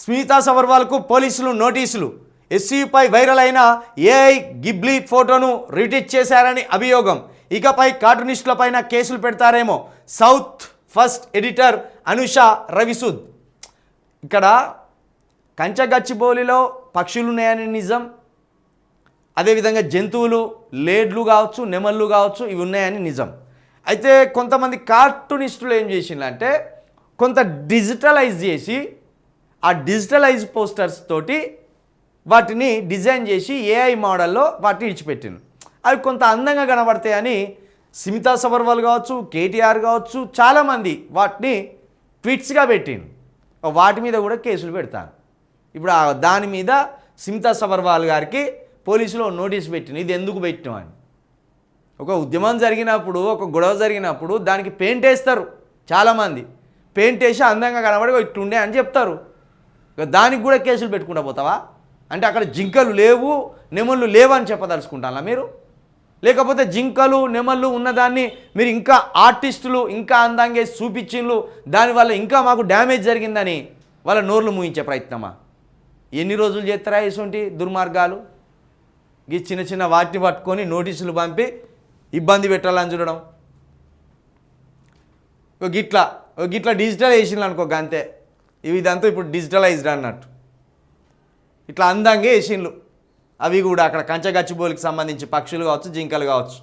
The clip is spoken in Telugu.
స్మితా సబర్వాల్కు పోలీసులు నోటీసులు. ఎస్సీపై వైరల్ అయిన ఏఐ గిబ్లీ ఫోటోను రిటీచ్ చేశారని అభియోగం. ఇకపై కార్టూనిస్టులపైన కేసులు పెడతారేమో South First editor Anusha Ravisood. ఇక్కడ కంచగచ్చిబౌలిలో పక్షులు ఉన్నాయని నిజం. అదేవిధంగా జంతువులు లేడ్లు కావచ్చు నెమళ్ళు కావచ్చు ఇవి ఉన్నాయని నిజం. అయితే కొంతమంది కార్టూనిస్టులు ఏం చేసిందంటే కొంత డిజిటలైజ్ చేసి ఆ డిజిటలైజ్ పోస్టర్స్ తోటి వాటిని డిజైన్ చేసి ఏఐ మోడల్లో వాటిని ఇచ్చిపెట్టింది అవి కొంత అందంగా కనబడతాయని సిమితా సబర్వాల్ కావచ్చు కేటీఆర్ కావచ్చు చాలామంది వాటిని ట్వీట్స్గా పెట్టింది. వాటి మీద కూడా కేసులు పెడతాను. ఇప్పుడు దాని మీద సిమితా సబర్వాల్ గారికి పోలీసులు నోటీస్ పెట్టింది. ఇది ఎందుకు పెట్టినాం అని. ఒక ఉద్యమం జరిగినప్పుడు ఒక గొడవ జరిగినప్పుడు దానికి పెయింట్ వేస్తారు చాలామంది. పెయింట్ వేసి అందంగా కనబడి ఇట్లుండే అని చెప్తారు. దానికి కూడా కేసులు పెట్టుకుంటా పోతావా? అంటే అక్కడ జింకలు లేవు నెమళ్ళు లేవు అని మీరు? లేకపోతే జింకలు నెమళ్ళు ఉన్నదాన్ని మీరు ఇంకా ఆర్టిస్టులు ఇంకా అందంగా చూపించిండ్రు దానివల్ల ఇంకా మాకు డ్యామేజ్ జరిగిందని వాళ్ళ నోర్లు మూయించే ప్రయత్నమా? ఎన్ని రోజులు చేస్తారా ఇటువంటి దుర్మార్గాలు? ఈ చిన్న చిన్న వాటిని పట్టుకొని నోటీసులు పంపి ఇబ్బంది పెట్టాలని చూడడం. ఒక గిట్లా ఒక గిట్లా డిజిటల్ వేసిండ్రు అనుకో అంతే ఇవి ఇదంతా ఇప్పుడు డిజిటలైజ్డ్ అన్నట్టు. ఇట్లా అందంగా వేసిండ్లు. అవి కూడా అక్కడ కంచగచ్చిబోలికి సంబంధించి పక్షులు కావచ్చు జింకలు కావచ్చు.